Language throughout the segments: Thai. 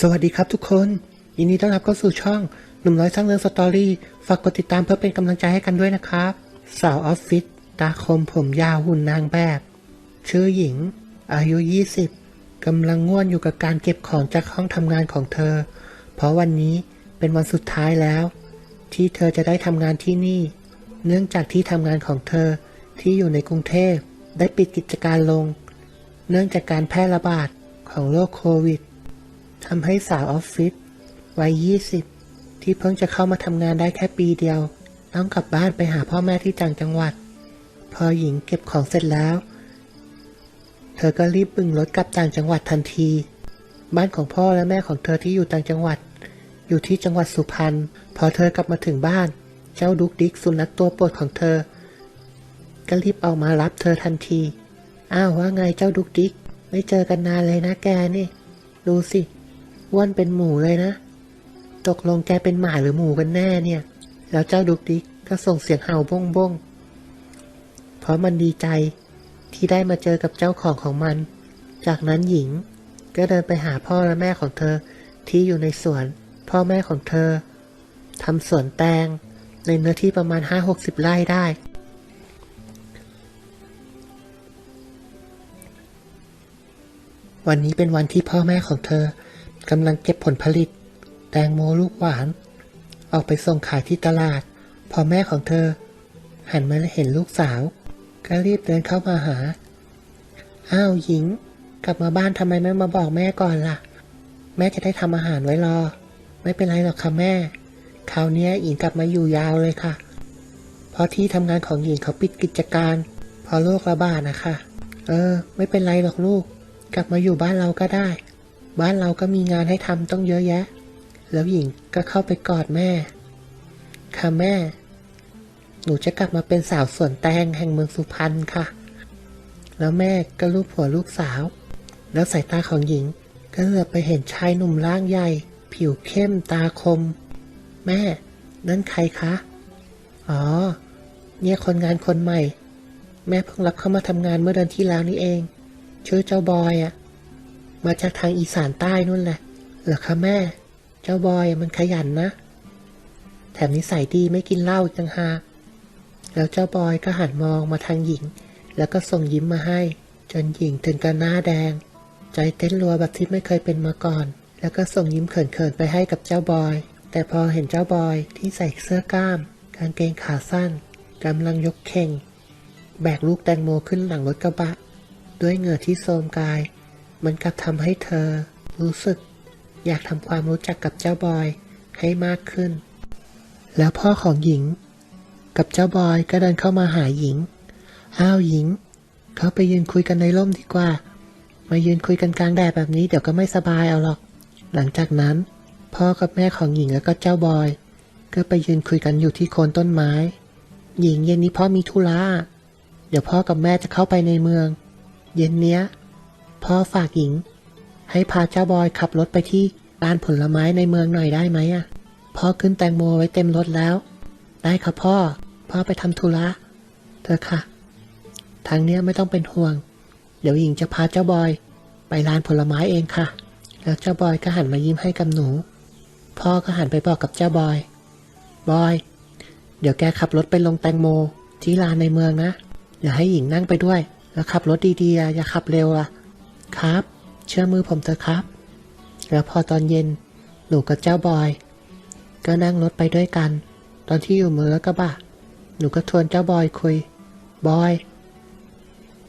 สวัสดีครับทุกคน ยินดีต้อนรับเข้าสู่ช่องหนุ่มน้อยสร้างเรื่องสตอรี่ ฝากกดติดตามเพื่อเป็นกำลังใจให้กันด้วยนะครับ สาวออฟฟิศตาคมผมยาวหุ่นนางแบบ ชื่อหญิง อายุ 20กำลังง่วนอยู่กับการเก็บของจากห้องทำงานของเธอ เพราะวันนี้เป็นวันสุดท้ายแล้ว ที่เธอจะได้ทำงานที่นี่ เนื่องจากที่ทำงานของเธอที่อยู่ในกรุงเทพได้ปิดกิจการลง เนื่องจากการแพร่ระบาดของโรคโควิด ทำให้สาวออฟฟิศวัย 20 ที่เพิ่งจะเข้ามาทำงานได้แค่ปีเดียว ต้องกลับบ้านไปหาพ่อแม่ที่ต่างจังหวัด พอหญิงเก็บของเสร็จแล้ว เธอก็รีบบึงรถกลับต่างจังหวัดทันที บ้านของพ่อและแม่ของเธอที่อยู่ต่างจังหวัด อยู่ที่จังหวัดสุพรรณ พอเธอกลับมาถึงบ้าน เจ้าดุกดิกสุนัขตัวโปรดของเธอ ก็รีบเอามารับเธอทันที อ้าวว่าไงเจ้าดุกดิก ไม่เจอกันนานเลยนะแกนี่ ดูสิ อ้วนเป็นหมูเลยนะ ตกลงแกเป็นหมาหรือหมูกันแน่เนี่ย แล้วเจ้าดุกดิกก็ส่งเสียงเห่าบ้งบ้งเพราะมันดีใจที่ได้มาเจอกับเจ้าของของมัน จากนั้นหญิงก็เดินไปหาพ่อและแม่ของเธอที่อยู่ในสวน พ่อแม่ของเธอทำสวนแตงในเนื้อที่ประมาณ5-60ไร่ได้ วันนี้เป็นวันที่พ่อแม่ของเธอ กำลังเก็บผลผลิต แตงโมลูกหวาน ออกไปส่งขายที่ตลาด พอแม่ของเธอ หันมาเห็นลูกสาว ก็รีบเดินเข้ามาหา อ้าวหญิง กลับมาบ้านทำไมไม่มาบอกแม่ก่อนล่ะ แม่จะได้ทำอาหารไว้รอ ไม่เป็นไรหรอกค่ะแม่ คราวนี้หญิงกลับมาอยู่ยาวเลยค่ะ เพราะที่ทำงานของหญิงเขาปิดกิจการเพราะโรคระบาดนะคะ เออ ไม่เป็นไรหรอกลูก กลับมาอยู่บ้านเราก็ได้ บ้านเราก็มีงานให้ทำต้องเยอะแยะ แล้วหญิงก็เข้าไปกอดแม่ ค่ะแม่ หนูจะกลับมาเป็นสาวสวนแตงแห่งเมืองสุพรรณค่ะ แล้วแม่ก็ลูบหัวลูกสาว แล้วสายตาของหญิงก็เหลือบไปเห็นชายหนุ่มร่างใหญ่ ผิวเข้มตาคม แม่ นั่นใครคะ อ๋อ เนี่ยคนงานคนใหม่ แม่เพิ่งรับเข้ามาทำงานเมื่อเดือนที่แล้วนี่เองชื่อเจ้าบอยอะ มาจากทางอีสานใต้นู่นแหละเหรอคะแม่ เจ้าบอยมันขยันนะ แถมนิสัยดีไม่กินเหล้าอีกต่างหากแล้วเจ้าบอยก็หันมองมาทางหญิง แล้วก็ส่งยิ้มมาให้ จนหญิงถึงกับหน้าแดง ใจเต้นรัวแบบที่ไม่เคยเป็นมาก่อน แล้วก็ส่งยิ้มเขินๆไปให้กับเจ้าบอย แต่พอเห็นเจ้าบอยที่ใส่เสื้อกล้าม กางเกงขาสั้นกำลังยกเข่ง แบกลูกแตงโมขึ้นหลังรถกระบะ ด้วยเหงื่อที่โทมกาย มันกลับทำให้เธอ รู้สึก อยากทำความรู้จักกับเจ้าบอยให้มากขึ้น แล้วพ่อของหญิง กับเจ้าบอยก็เดินเข้ามาหาหญิง อ้าวหญิง เขาไปยืนคุยกันในร่มดีกว่า มายืนคุยกันกลางแดดแบบนี้เดี๋ยวก็ไม่สบายเอาหรอก หลังจากนั้น พ่อกับแม่ของหญิงแล้วก็เจ้าบอย ก็ไปยืนคุยกันอยู่ที่โคนต้นไม้ หญิงเย็นนี้พ่อมีธุระเดี๋ยวพ่อกับแม่จะเข้าไปในเมือง เย็นเนี้ย พ่อฝากหญิง ให้พาเจ้าบอยขับรถไปที่ร้านผลไม้ในเมืองหน่อยได้ไหมอะพ่อขึ้นแตงโมไว้เต็มรถแล้ว ได้ค่ะพ่อ พ่อไปทำธุระเธอค่ะ ทางเนี้ยไม่ต้องเป็นห่วง เดี๋ยวหญิงจะพาเจ้าบอย ไปร้านผลไม้เองค่ะ แล้วเจ้าบอยก็หันมายิ้มให้กับหนู พ่อก็หันไปบอกกับเจ้าบอย บอย เดี๋ยวแกขับรถไปลงแตงโมที่ลานในเมืองนะอย่าให้หญิงนั่งไปด้วย แล้วขับรถดีๆอะอย่าขับเร็วอะ ครับ เชื่อมือผมเถอะครับ แล้วพอตอนเย็นหนูกับเจ้าบอย ก็นั่งรถไปด้วยกัน ตอนที่อยู่เมืองแล้วก็บะหนูก็ชวนเจ้าบอยคุย บอย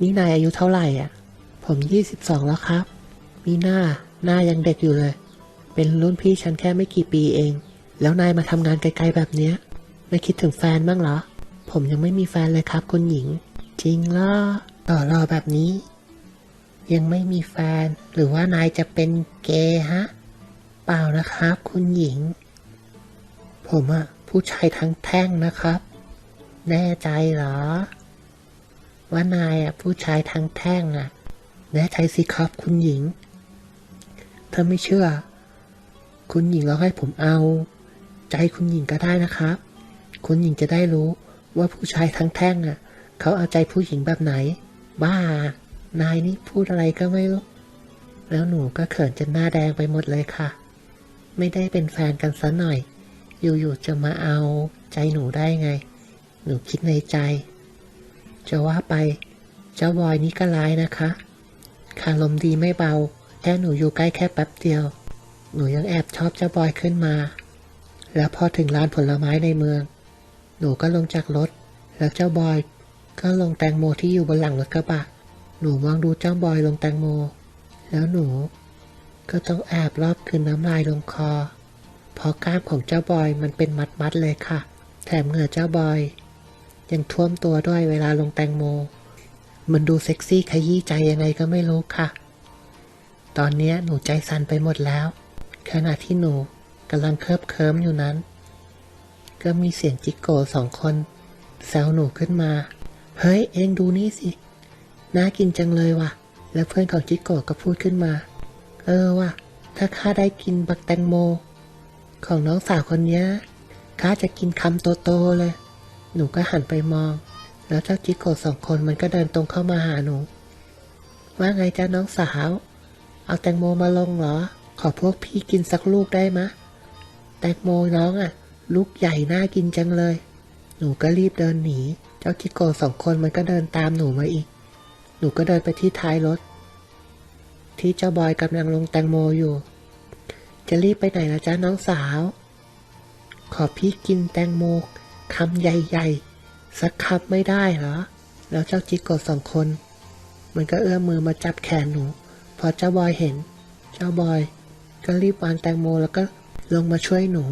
นี่นายอายุเท่าไหร่อะ ผมยี่สิบสองแล้วครับ มีหน้าหน้ายังเด็กอยู่เลย เป็นรุ่นพี่ฉันแค่ไม่กี่ปีเอง แล้วนายมาทำงานไกลๆแบบเนี้ย ไม่คิดถึงแฟนบ้างเหรอ ผมยังไม่มีแฟนเลยครับ คุณหญิง จริงเหรอต่อรอแบบนี้ ยังไม่มีแฟน หรือว่านายจะเป็นเกย์ฮะ เปล่านะครับ คุณหญิง ผมอะผู้ชายทั้งแท่งนะครับ แน่ใจเหรอ ว่านายอะผู้ชายทั้งแท่งอะแน่ใจสิครับคุณหญิง ถ้าไม่เชื่อ คุณหญิงลองให้ผมเอา ใจคุณหญิงก็ได้นะครับ คุณหญิงจะได้รู้ว่าผู้ชายทั้งแท่งอะเขาเอาใจผู้หญิงแบบไหน บ้า นายนี่พูดอะไรก็ไม่รู้ แล้วหนูก็เขินจนหน้าแดงไปหมดเลยค่ะ ไม่ได้เป็นแฟนกันซะหน่อย อยู่ๆจะมาเอาใจหนูได้ไง หนูคิดในใจ จะว่าไป เจ้าบอยนี่ก็ร้ายนะคะคารมดีไม่เบา แค่หนูอยู่ใกล้แค่แป๊บเดียว หนูยังแอบชอบเจ้าบอยขึ้นมา แล้วพอถึงร้านผลไม้ในเมือง หนูก็ลงจากรถ แล้วเจ้าบอย ก็ลงแตงโมที่อยู่บนหลังรถกระบะ หนูมองดูเจ้าบอยลงแตงโม แล้วหนู ก็ต้องแอบรอบคืนน้ำลายลงคอ เพราะกล้ามของเจ้าบอยมันเป็นมัดๆเลยค่ะ แถมเหงื่อเจ้าบอย ยังท่วมตัวด้วยเวลาลงแตงโม มันดูเซ็กซี่ขยี้ใจยังไงก็ไม่รู้ค่ะ ตอนนี้หนูใจสั่นไปหมดแล้ว ขณะที่หนูกำลังเคิบเคิมอยู่นั้น ก็มีเสียงจิกโกสองคนแซวหนูขึ้นมา เฮ้ย เองดูนี่สิ น่ากินจังเลยว่ะ แล้วเพื่อนของจิโกะก็พูดขึ้นมา เออว่ะ ถ้าข้าได้กินบักแตงโม ของน้องสาวคนนี้ข้าจะกินคำโตๆเลย หนูก็หันไปมอง แล้วเจ้าจิโกะสองคนมันก็เดินตรงเข้ามาหาหนู ว่าไงจ้าน้องสาว เอาแตงโมมาลงเหรอ ขอพวกพี่กินสักลูกได้มะ แตงโมน้องอะ่ะ ลูกใหญ่น่ากินจังเลย หนูก็รีบเดินหนี เจ้าจิโกะสองคนมันก็เดินตามหนูมาอีก หนูก็เดินไปที่ท้ายรถ ที่เจ้าบอยกำลังลงแตงโมอยู่ จะรีบไปไหนละจ้าน้องสาว ขอพี่กินแตงโมคำใหญ่ๆ สักคำไม่ได้เหรอ แล้วเจ้าจิโกสองคน มันก็เอื้อมมือมาจับแขนหนู พอเจ้าบอยเห็น เจ้าบอย ก็รีบวางแตงโมแล้วก็ลงมาช่วยหนู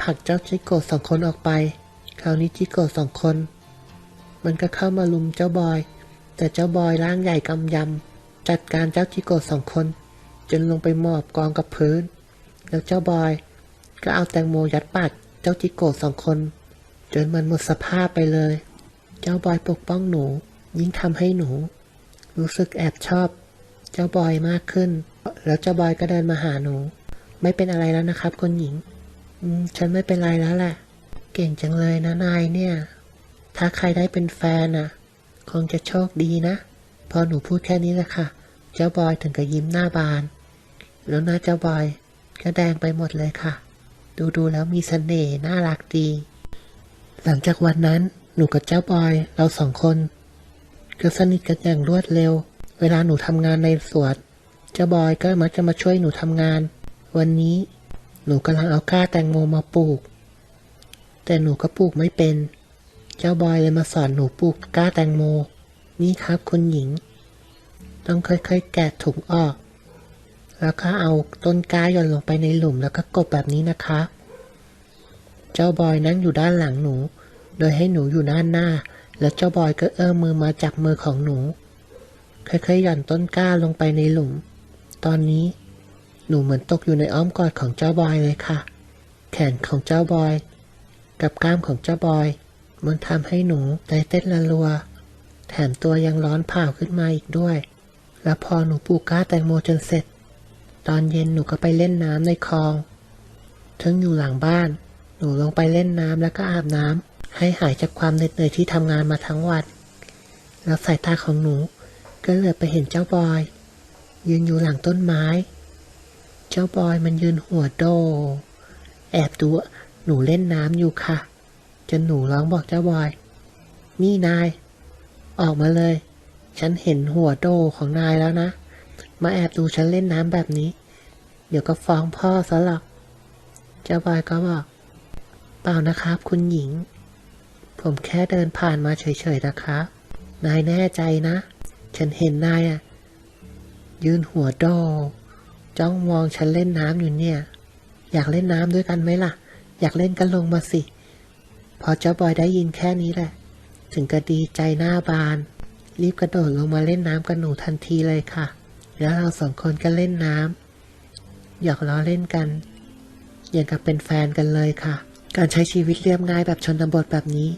ผลักเจ้าจิโกะสองคนออกไป คราวนี้จิโกะสองคน มันก็เข้ามาลุมเจ้าบอย แต่เจ้าบอยร่างใหญ่กำยำ จัดการเจ้าจิโกะสองคน จนลงไปหมอบกองกับพื้น แล้วเจ้าบอย ก็เอาแตงโมยัดปากเจ้าจิโกะสองคน จนมันหมดสภาพไปเลย เจ้าบอยปกป้องหนู ยิ่งทำให้หนู รู้สึกแอบชอบ เจ้าบอยมากขึ้น แล้วเจ้าบอยก็เดินมาหาหนู ไม่เป็นอะไรแล้วนะครับคุณหญิง อืมฉันไม่เป็นไรแล้วแหละ เก่งจังเลยนะนายเนี่ย ถ้าใครได้เป็นแฟนน่ะ คงจะโชคดีนะ พอหนูพูดแค่นี้แหละค่ะ เจ้าบอยถึงกับยิ้มหน้าบาน แล้วหน้าเจ้าบอยก็แดงไปหมดเลยค่ะ ดูดูๆแล้วมีเสน่ห์น่ารักดี หลังจากวันนั้นหนูกับเจ้าบอยเราสองคน ก็สนิทกันอย่างรวดเร็ว เวลาหนูทำงานในสวนเจ้าบอยก็มักจะมาช่วยหนูทำงาน วันนี้หนูกำลังเอาก้าแตงโมมาปลูก แต่หนูก็ปลูกไม่เป็น เจ้าบอยเลยมาสอนหนูปลูกก้าแตงโม นี่ครับคุณหญิง ต้องค่อยๆ แกะถุงออก แล้วก็เอาต้นก้าหย่อนลงไปในหลุมแล้วก็กบแบบนี้นะครับเจ้าบอยนั่งอยู่ด้านหลังหนู โดยให้หนูอยู่ด้านหน้า แล้วเจ้าบอยก็เอื้อมมือมาจับมือของหนู ค่อยๆหย่อนต้นก้าลงไปในหลุม ตอนนี้หนูเหมือนตกอยู่ในอ้อมกอดของเจ้าบอยเลยค่ะ แขนของเจ้าบอย กับกล้ามของเจ้าบอย มันทำให้หนูใจเต้นระรัว แถมตัวยังร้อนเผาขึ้นมาอีกด้วย แล้วพอหนูปลูกก้าแตงโมจนเสร็จ ตอนเย็นหนูก็ไปเล่นน้ำในคลองถึงอยู่หลังบ้าน หนูลงไปเล่นน้ำแล้วก็อาบน้ำให้หายจากความเหน็ดเหนื่อยที่ทำงานมาทั้งวัน แล้วสายตาของหนูก็เหลือไปเห็นเจ้าบอย ยืนอยู่หลังต้นไม้ เจ้าบอยมันยืนหัวโด แอบดูหนูเล่นน้ำอยู่ค่ะ จนหนูร้องบอกเจ้าบอย นี่นาย ออกมาเลย ฉันเห็นหัวโดของนายแล้วนะ มาแอบดูฉันเล่นน้ำแบบนี้ เดี๋ยวก็ฟ้องพ่อซะหรอก เจ้าบอยก็บอก เปล่านะครับ คุณหญิง ผมแค่เดินผ่านมาเฉยๆนะครับ นายแน่ใจนะ ฉันเห็นนายอะยืนหัวโดจ้องมองฉันเล่นน้ำอยู่เนี่ย อยากเล่นน้ำด้วยกันไหมล่ะ อยากเล่นกันลงมาสิ พอเจ้าบอยได้ยินแค่นี้แหละ ถึงก็ดีใจหน้าบาน รีบกระโดดลงมาเล่นน้ำกับหนูทันทีเลยค่ะ แล้วเราสองคนก็เล่นน้ำหยอกล้อเล่นกัน อย่างกับเป็นแฟนกันเลยค่ะ การใช้ชีวิตเรียบง่ายแบบชนบทแบบนี้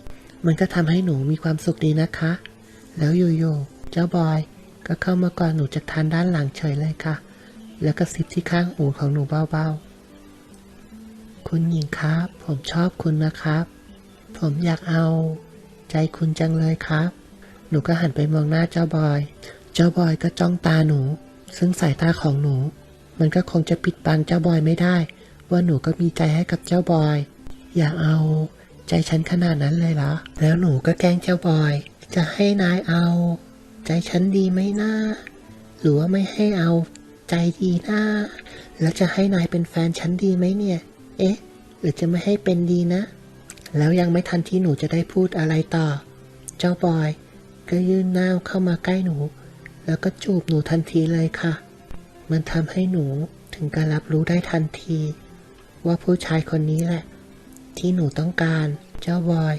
มันก็ทำให้หนูมีความสุขดีนะคะ แล้วอยู่ๆเจ้าบอยก็เข้ามากอดหนูจากทางด้านหลังเฉยเลยค่ะ แล้วก็ซิบที่ข้างหูของหนูเบาๆ คุณหญิงครับ ผมชอบคุณนะครับ ผมอยากเอา ใจคุณจังเลยครับ หนูก็หันไปมองหน้าเจ้าบอย เจ้าบอยก็จ้องตาหนู ซึ่งสายตาของหนู มันก็คงจะปิดบังเจ้าบอยไม่ได้ ว่าหนูก็มีใจให้กับเจ้าบอย อย่าเอา ใจฉันขนาดนั้นเลยเหรอ แล้วหนูก็แกล้งเจ้าบอย จะให้นายเอา ใจฉันดีไหมนะหรือว่าไม่ให้เอา ใจดีนะแล้วจะให้นายเป็นแฟนฉันดีไหมเนี่ย เอ๊ะ หรือจะไม่ให้เป็นดีนะ แล้วยังไม่ทันที่หนูจะได้พูดอะไรต่อ เจ้าบอย ก็ยื่นหน้าเข้ามาใกล้หนู แล้วก็จูบหนูทันทีเลยค่ะ มันทำให้หนูถึงการรับรู้ได้ทันที ว่าผู้ชายคนนี้แหละ ที่หนูต้องการ เจ้าบอย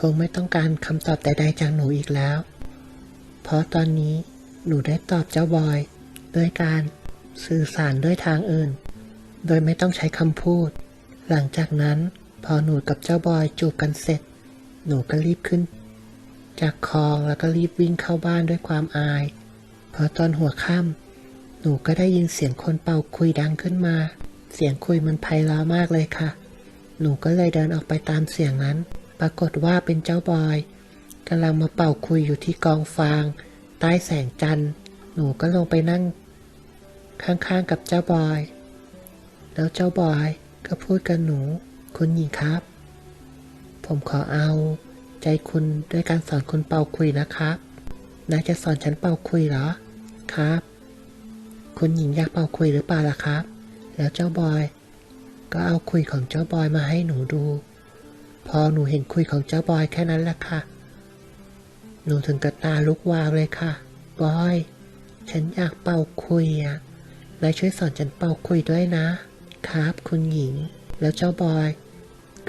คงไม่ต้องการคำตอบใดๆจากหนูอีกแล้ว เพราะตอนนี้หนูได้ตอบเจ้าบอย ด้วยการสื่อสารด้วยทางอื่น โดยไม่ต้องใช้คำพูด หลังจากนั้น พอหนูกับเจ้าบอยจูบกันเสร็จ หนูก็รีบขึ้น จากคลองแล้วก็รีบวิ่งเข้าบ้านด้วยความอาย พอตอนหัวค่ำหนูก็ได้ยินเสียงคนเป่าคุยดังขึ้นมา เสียงคุยมันไพเราะมากเลยค่ะ หนูก็เลยเดินออกไปตามเสียงนั้น ปรากฏว่าเป็นเจ้าบอยกำลังมาเป่าคุยอยู่ที่กองฟาง ใต้แสงจันทร์ หนูก็ลงไปนั่ง ข้างๆกับเจ้าบอย แล้วเจ้าบอยก็พูดกับหนู คุณหญิงครับ ผมขอเอาใจคุณด้วยการสอนคุณเป่าคุยนะครับนายจะสอนฉันเป่าคุยเหรอ ครับ คุณหญิงอยากเป่าคุยหรือเปล่าล่ะครับ แล้วเจ้าบอย ก็เอาคุยของเจ้าบอยมาให้หนูดู พอหนูเห็นคุยของเจ้าบอยแค่นั้นแหละค่ะ หนูถึงกระตาลุกวาวเลยค่ะ บอย ฉันอยากเป่าคุยอะ นายช่วยสอนฉันเป่าคุยด้วยนะ ครับ คุณหญิง แล้วเจ้าบอย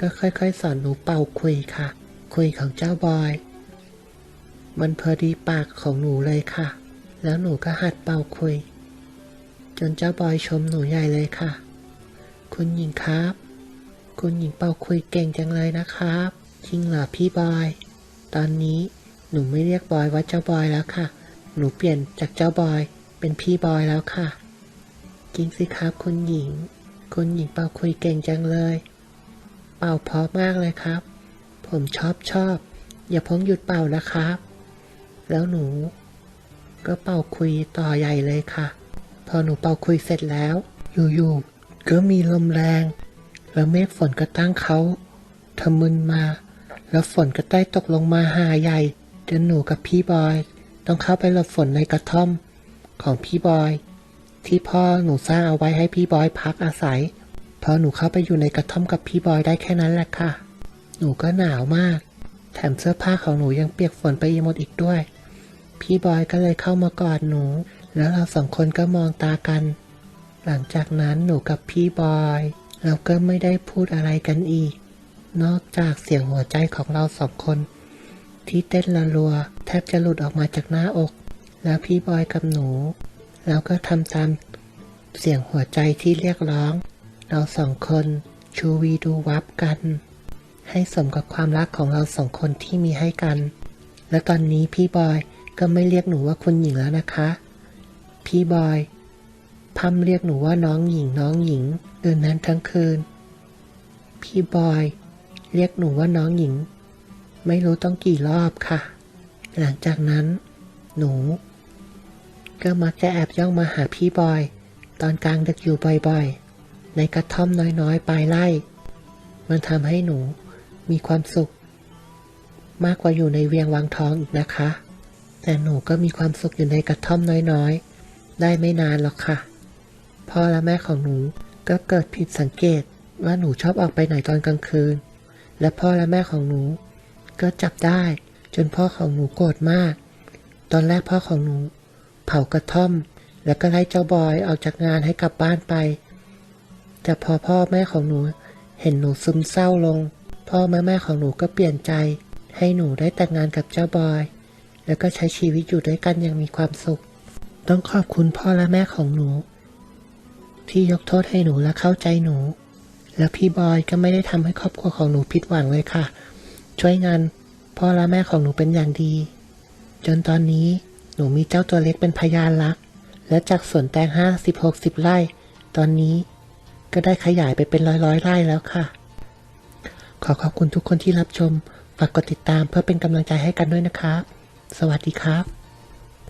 ก็ค่อยๆ สอนหนูเป่าคุยค่ะ คุยของเจ้าบอย มันพอดีปากของหนูเลยค่ะ แล้วหนูก็หัดเป่าคุย จนเจ้าบอยชมหนูใหญ่เลยค่ะ คุณหญิงครับ คุณหญิงเป่าคุยเก่งจังเลยนะครับ จริงเหรอพี่บอย ตอนนี้หนูไม่เรียกบอยว่าเจ้าบอยแล้วค่ะ หนูเปลี่ยนจากเจ้าบอยเป็นพี่บอยแล้วค่ะ จริงสิครับคุณหญิง คุณหญิงเป่าคุยเก่งจังเลย เป่าเพราะมากเลยครับ ผมชอบชอบ อย่าพ้งหยุดเป่านะครับ แล้วหนู ก็เป่าคุยต่อใหญ่เลยค่ะ พอหนูเป่าคุยเสร็จแล้ว อยู่ๆก็มีลมแรง แล้วเมฆฝนก็ตั้งเขาทะมึนมา แล้วฝนก็ได้ตกลงมาหาใหญ่จนหนูกับพี่บอย ต้องเข้าไปหลบฝนในกระท่อม ของพี่บอย ที่พ่อหนูสร้างเอาไว้ให้พี่บอยพักอาศัย พอหนูเข้าไปอยู่ในกระท่อมกับพี่บอยได้แค่นั้นแหละค่ะ หนูก็หนาวมาก แถมเสื้อผ้าของหนูยังเปียกฝนไปหมดอีกด้วย พี่บอยก็เลยเข้ามากอดหนู แล้วเราสองคนก็มองตากัน หลังจากนั้นหนูกับพี่บอย เราก็ไม่ได้พูดอะไรกันอีก นอกจากเสียงหัวใจของเราสองคน ที่เต้นระรัว แทบจะหลุดออกมาจากหน้าอก แล้วพี่บอยกับหนู เราก็ทำตามเสียงหัวใจที่เรียกร้อง เราสองคนชูวีดูวับกัน ให้สมกับความรักของเราสองคนที่มีให้กัน และตอนนี้พี่บอยก็ไม่เรียกหนูว่าคุณหญิงแล้วนะคะ พี่บอยพัมเรียกหนูว่าน้องหญิงน้องหญิงคืนนั้นทั้งคืน พี่บอย เรียกหนูว่าน้องหญิง ไม่รู้ต้องกี่รอบค่ะ หลังจากนั้น หนู ก็มักจะแอบย่องมาหาพี่บอย ตอนกลางดึกอยู่บ่อยๆ ในกระท่อมน้อยๆปลายไร่ มันทำให้หนูมีความสุข มากกว่าอยู่ในเวียงวังทองอีกนะคะ แต่หนูก็มีความสุขอยู่ในกระท่อมน้อยๆ ได้ไม่นานหรอกค่ะ พ่อและแม่ของหนูก็เกิดผิดสังเกตว่าหนูชอบออกไปไหนตอนกลางคืน และพ่อและแม่ของหนู ก็จับได้จนพ่อของหนูโกรธมาก ตอนแรกพ่อของหนู เผากระท่อม แล้วก็ไล่เจ้าบอยออกจากงานให้กลับบ้านไป แต่พอพ่อแม่ของหนูเห็นหนูซึมเศร้าลง พ่อแม่แม่ของหนูก็เปลี่ยนใจ ให้หนูได้แต่งงานกับเจ้าบอย แล้วก็ใช้ชีวิตอยู่ด้วยกันอย่างมีความสุข ต้องขอบคุณพ่อและแม่ของหนู ที่ยกโทษให้หนูและเข้าใจหนู แล้วพี่บอยก็ไม่ได้ทำให้ครอบครัวของหนูผิดหวังเลยค่ะ ช่วยงานพ่อและแม่ของหนูเป็นอย่างดี จนตอนนี้ นูมีเจ้าตัวเล็กเป็นพยานรัก และจากสวนแตงห้าสิบหกสิบไร่ ตอนนี้ก็ได้ขยายไปเป็นร้อยร้อยไร่แล้วค่ะ ขอขอบคุณทุกคนที่รับชม ฝากกดติดตามเพื่อเป็นกำลังใจให้กันด้วยนะครับ สวัสดีครับ